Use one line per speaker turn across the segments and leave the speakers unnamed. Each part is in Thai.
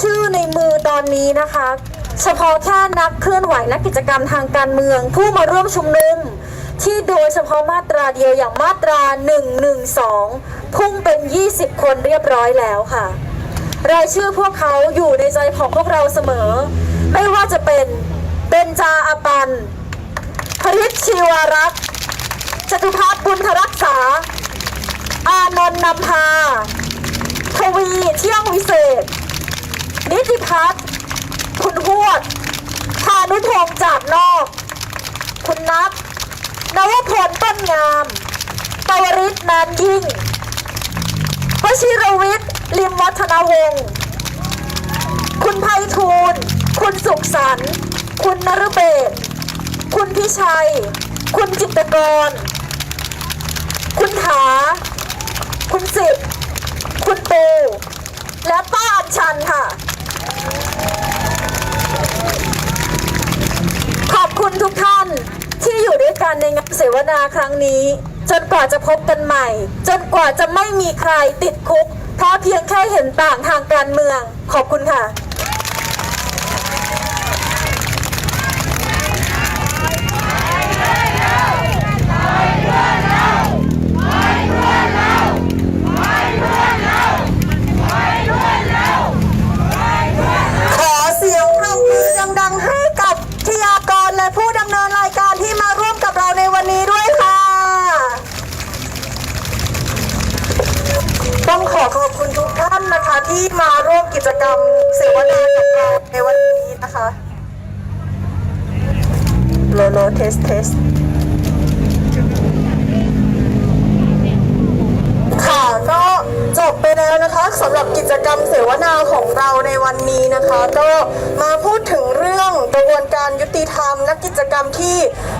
ชื่อในมือตอนนี้นะคะ เฉพาะแค่นักเคลื่อนไหวและกิจกรรมทางการเมือง ผู้มาร่วมชุมนุม ที่โดยเฉพาะมาตราเดียวอย่างมาตรา 112 พุ่งเป็น 20 คนเรียบร้อยแล้วค่ะ รายชื่อพวกเขาอยู่ในใจของพวกเราเสมอ ไม่ว่าจะเป็นเบนจาอปันพริชชีวารักษ์จตุพัฒน์บุญทรักษา อานนท์นำพา ทวีเที่ยงวิเศษ นิติพัฒน์คุณหวดพานุพงจากนอก คุณนับนวพลต้นงามปวริศนานยิ่งวชิรวิทย์ลิมวัฒนวงศ์คุณไพฑูรย์คุณสุขสันต์คุณนฤเบศคุณพิชัย คุณจิตรกร คุณถา คุณสิบคุณปู และป้าอัญชันค่ะ ขอบคุณทุกท่านที่อยู่ด้วยกันในงานเสวนาครั้งนี้ จนกว่าจะพบกันใหม่ จนกว่าจะไม่มีใครติดคุก เพราะเพียงแค่เห็นต่างทางการเมือง ขอบคุณค่ะ นนี้นะคะก็มาพูดถึงเรื่องกระบวนการยุติธรรมและกิจกรรมที่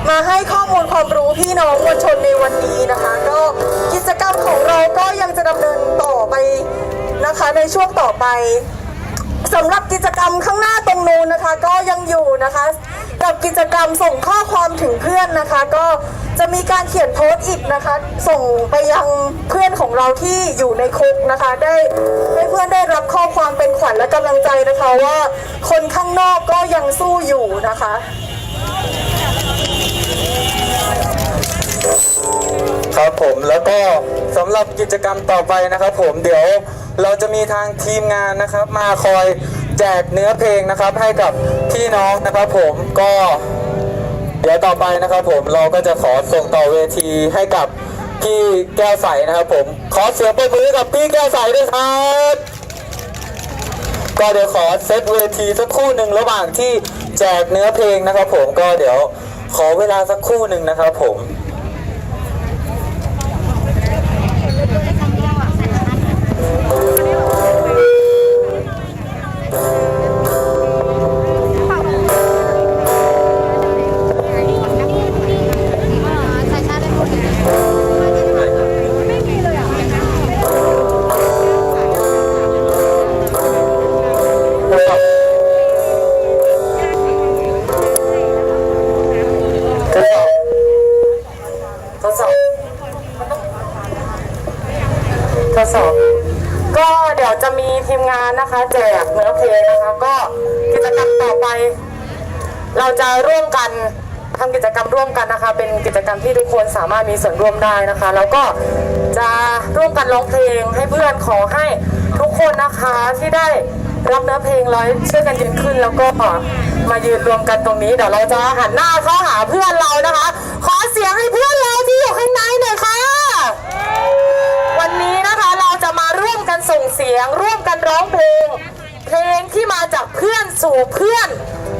มาให้ข้อมูลความรู้พี่น้องมวลชนในวันนี้นะคะ ก็กิจกรรมของเราก็ยังจะดำเนินต่อไปนะคะในช่วงต่อไปสำหรับกิจกรรมข้างหน้าตรงนู้นนะคะ ก็ยังอยู่นะคะ กับกิจกรรมส่งข้อความถึงเพื่อนนะคะ ก็ จะมีการเขียนโพสต์อีกนะคะ ส่งไปยังเพื่อนของเราที่อยู่ในคุกนะคะ ได้ให้เพื่อนได้รับข้อความเป็นขวัญและกำลังใจนะคะว่าคนข้างนอกก็ยังสู้อยู่นะคะ
ครับผมแล้วก็สำหรับกิจกรรมต่อไปนะครับ ผมเดี๋ยวเราจะมีทางทีมงานนะครับ มาคอยแจกเนื้อเพลงนะครับ ให้กับพี่น้องนะครับ ผมก็ เดี๋ยวต่อไปนะครับผมเราก็จะขอส่งต่อเวทีให้กับพี่แก้วใสนะครับผมขอเสียงปรบมือกับพี่แก้วใสด้วยครับก็เดี๋ยวขอเซตเวทีสักครู่หนึ่งระหว่างที่แจกเนื้อเพลงนะครับผมก็เดี๋ยวขอเวลาสักครู่หนึ่งนะครับผม
ทดสอบทดสอบก็เดี๋ยวจะมีทีมงานนะคะ แจกเนื้อเพลงนะคะ ก็กิจกรรมต่อไป เราจะร่วมกันทำกิจกรรมร่วมกันนะคะ เป็นกิจกรรมที่ทุกคนสามารถมีส่วนร่วมได้นะคะ แล้วก็จะร่วมกันร้องเพลงให้เพื่อนขอให้ทุกคนนะคะที่ได้ รับเนื้อเพลงแล้วช่วยกันยืนขึ้นแล้วก็มายืนรวมกันตรงนี้เดี๋ยวเราจะหันหน้าเข้าหาเพื่อนเรานะคะ ขอเสียงให้เพื่อนเราที่อยู่ข้างในหน่อยค่ะ วันนี้นะคะเราจะมาร่วมกันส่งเสียง ร่วมกันร้องเพลง เพลงที่มาจากเพื่อนสู่เพื่อน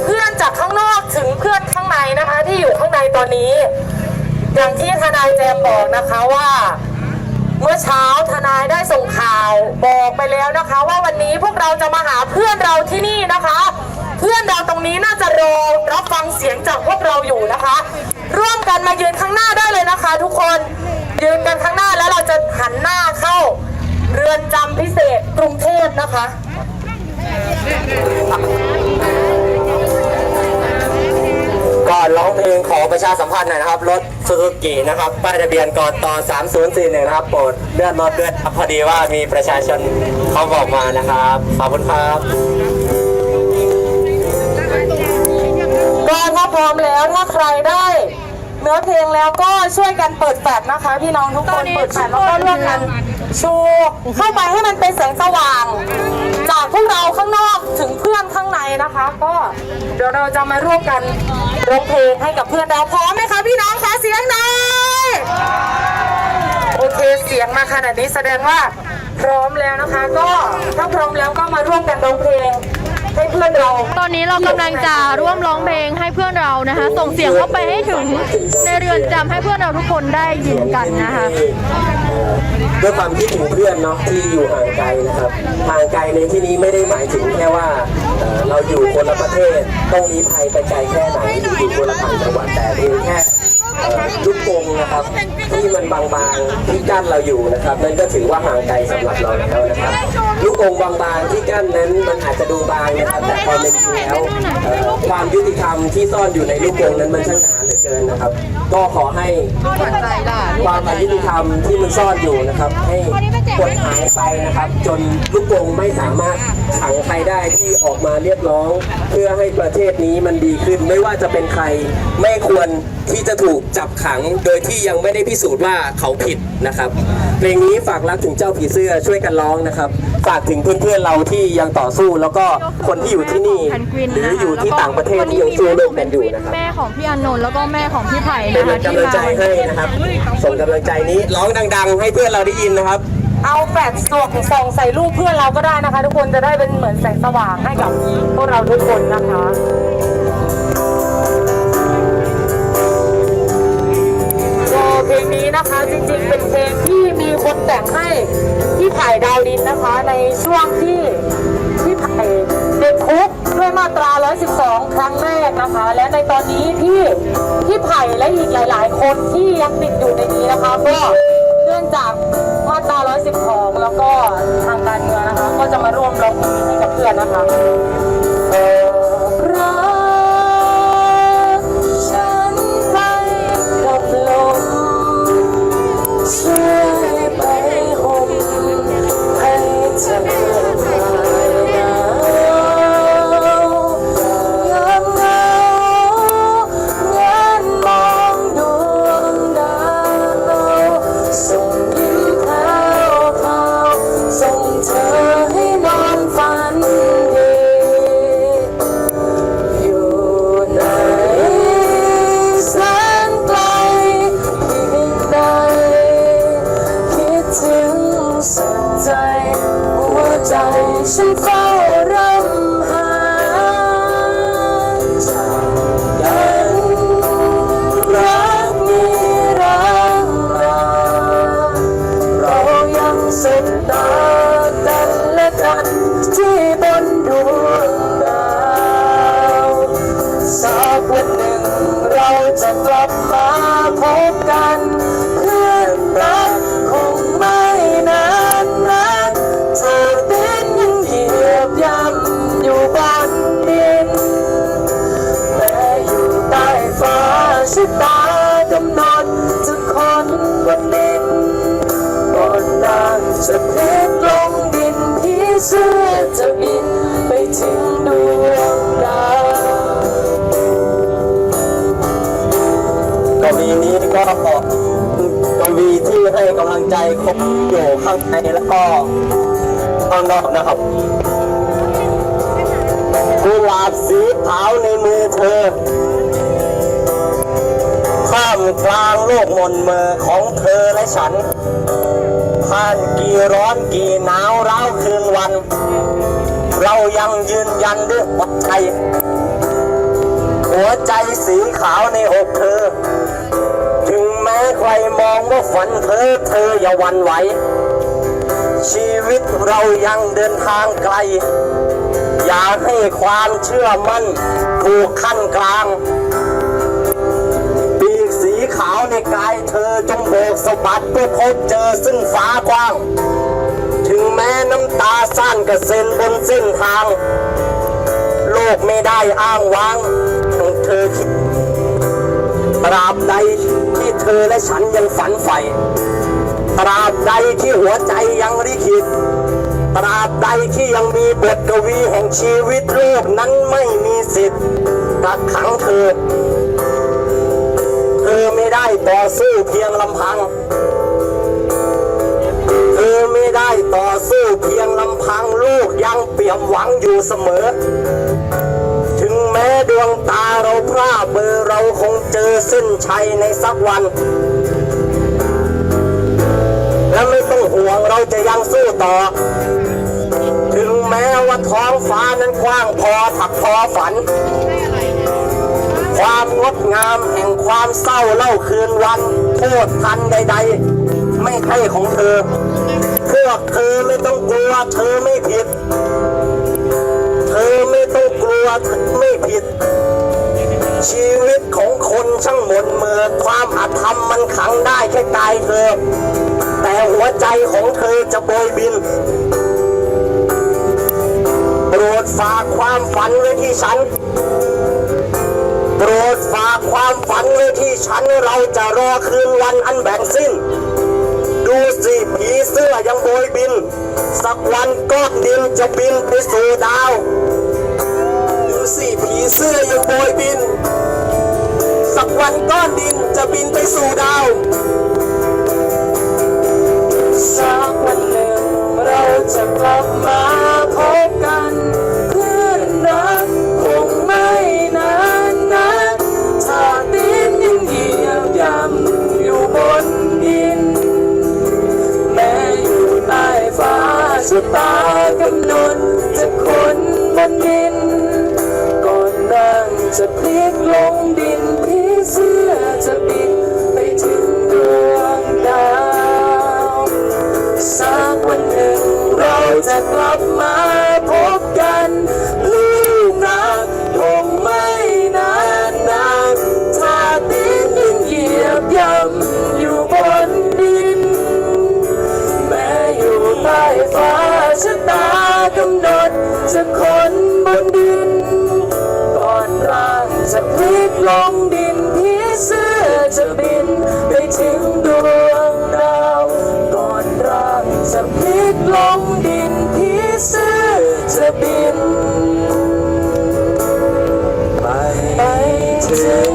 เพื่อนจากข้างนอกถึงเพื่อนข้างในนะคะ ที่อยู่ข้างในตอนนี้ อย่างที่ทนายแจมบอกนะคะว่า เมื่อเช้า นายได้ส่งข่าวบอกไปแล้วนะคะ ว่าวันนี้พวกเราจะมาหาเพื่อนเราที่นี่นะคะ เพื่อนเราตรงนี้น่าจะรอรับฟังเสียงจากพวกเราอยู่นะคะ ร่วมกันมายืนข้างหน้าได้เลยนะคะ ทุกคนยืนกันข้างหน้าแล้วเราจะหันหน้าเข้า เรือนจำพิเศษกรุงเทพนะคะ
ก่อนร้องเพลงขอประชาสัมพันธ์หน่อยนะครับ รถซูซูกินะครับ ป้ายทะเบียนกต่อ3041นะครับโปรดเลื่อนรถด้วยครับพอดีว่ามีประชาชนเขาบอกมานะครับ ขอบคุณครับ
ก็ถ้าพร้อมแล้วถ้าใครได้เนื้อเพลงแล้วก็ช่วยกันเปิดแฟลชนะคะ พี่น้องทุกคนเปิดแฟลชแล้วก็ร่วมกันชูเข้าไปให้มันเป็นแสงสว่าง จากพวกเราข้างนอกถึงเพื่อนข้างในนะคะ ก็เดี๋ยวเราจะมาร่วมกัน ร้องเพลงให้กับเพื่อนเราพร้อมไหมคะพี่น้องคะเสียงหน่อยโอเคเสียงมาขนาดนี้แสดงว่าพร้อมแล้วนะคะ ก็ถ้าพร้อมแล้วก็มาร่วมกันร้องเพลง ให้เพื่อนเรา
ตอนนี้เรากำลังจะร่วมร้องเพลงให้เพื่อนเรานะคะ ส่งเสียงเข้าไปให้ถึงในเรือนจำให้เพื่อนเราทุกคนได้ยินกันนะคะ
ด้วยความคิดถึงเพื่อนเนาะที่อยู่ห่างไกลนะครับ ห่างไกลในที่นี้ไม่ได้หมายถึงแค่ว่าเอ่อเราอยู่คนละประเทศต้องลี้ภัยไปไกลแค่ไหนหรืออยู่คนละต่างจังหวัดแต่เพียงแค่เอ่อ ลูกกงนะครับ ที่มันบางๆที่กั้นเราอยู่นะครับ นั่นก็ถือว่าห่างไกลสำหรับเราแล้วนะครับ ลูกกงบางๆที่กั้นนั้นมันอาจจะดูบางนะครับแต่พอเป็นจริงแล้ว ความยุติธรรมที่ซ่อนอยู่ในลูกกรงนั้นมันช่างหนาเหลือเกินนะครับ ก็ขอให้ความอยุติธรรมที่มันซ่อนอยู่นะครับ ให้กดหายไปนะครับ จนลูกกรงไม่สามารถขังใครได้ที่ออกมาเรียกร้อง เพื่อให้ประเทศนี้มันดีขึ้นไม่ว่าจะเป็นใครไม่ควรที่จะถูกจับขังโดยที่ยังไม่ได้พิสูจน์ว่าเขาผิดนะครับ เพลงนี้ฝากรักถึงเจ้าผีเสื้อช่วยกันร้องนะครับ ฝากถึงเพื่อนๆเราที่ยังต่อสู้ แล้วก็คนที่อยู่ที่นี่
แพนกวิน
หรือ
นะคะ
อยู่ที่ต่างประเทศที่ยังสู้โลกกันอยู่นะครับ
แม่ของพี่อานนท์แล้วก็แม่ของพี่ไผ่
เป็น
นะคะที่
กำลัง
มา
ใจให้นะครับส่งกำลังใจนี้ร้องดัง ๆ ให้เพื่อนเราได้ยินนะครับ
เอาแฟลชส่องส่องใส่รูปเพื่อนเราก็ได้นะคะ ทุกคนจะได้เป็นเหมือนแสงสว่างให้กับพวกเราทุกคนนะคะก็เพลงนี้นะคะจ งให้พี่ไผ่ดาวดินนะคะ ในช่วงที่พี่ไผ่ติดคุกด้วยมาตรา 112 ครั้งแรกนะคะ และในตอนนี้ที่พี่ไผ่และอีกหลาย ๆ คนที่ยังติดอยู่ในนี้นะคะก็เนื่องจากมาตรา 112 แล้วก็ทางการเมืองนะคะ ก็จะมาร่วมร้องเพลงให้กับเพื่อนนะคะ วีนี้ก็กวี
ที่ให้กำลังใจคนอยู่ข้างในแล้วก็ข้างนอกนะครับกุหลาบสีขาวในมือเธอ ข้ามกลางโลกมนเมอของเธอและฉัน ผ่านกี่ร้อนกี่หนาวร้าวคืนวัน เรายังยืนยันด้วยหัวใจ หัวใจสีขาวในอกเธอ ถึงแม้ใครมองว่าฝันเธอเธออย่าหวันไหว ชีวิตเรายังเดินทางไกล อย่าให้ความเชื่อมั่นถูกขั้นกลางปีกสีขาวในกายเธอจงโบกสะบัดเพื่อพบเจอซึ่งฟ้ากว้าง ถึงแม้น้ำตาสั้นกระเซ็นบนเส้นทางโลกไม่ได้อ้างว้าง เธอคิด
ตราบใดที่เธอและฉันยังฝันใฝ่ตราบใดที่หัวใจยังริขิตตราบใดที่ยังมีบทกวีแห่งชีวิตโลกนั้นไม่มีสิทธิ์กักขังเธอ เธอไม่ได้ต่อสู้เพียงลำพัง เธอไม่ได้ต่อสู้เพียงลำพังลูกยังเปี่ยมหวังอยู่เสมอ ม้ดวงตาเราพร่าเบอร์เราคงเจอเส้นชัยในสักวัน และไม่ต้องห่วงเราจะยังสู้ต่อ ถึงแม้ว่าท้องฟ้านั้นกว้างพอถักพอฝัน ความงดงามแห่งความเศร้าเล่าคืนวันโทษทันใด ๆ ไม่ใช่ของเธอ พวกเธอไม่ต้องกลัวเธอไม่ผิด วเธอไม่ผิด ชีวิตของคนช่างหมนเมือความอาธรรมมันขังได้แค่กายเธอ แต่หัวใจของเธอจะโบยบิน โปรดฝากความฝันไว้ที่ฉัน โปรดฝากความฝันไว้ที่ฉันเราจะรอคืนวันอันแบ่งสิ้นดูสิผีเสื้อยังโบยบิน สักวันก้อนดินจะบินไปสู่ดาว เสื้อยังโบยบิน สักวันก้อนดินจะบินไปสู่ดาว สักวันหนึ่งเราจะกลับมาพบกันเพื่อนรักคงไม่นานนักถ้าดินยังเหยียบย่ำอยู่บนดิน แม้อยู่ใต้ฟ้าชะตากำหนดจะคนบนดิน จะพลิกลงดินผีเสื้อจะบินไปถึงดวงดาวสักวันหนึ่งเราจะกลับมาพบกัน บินไปถึอ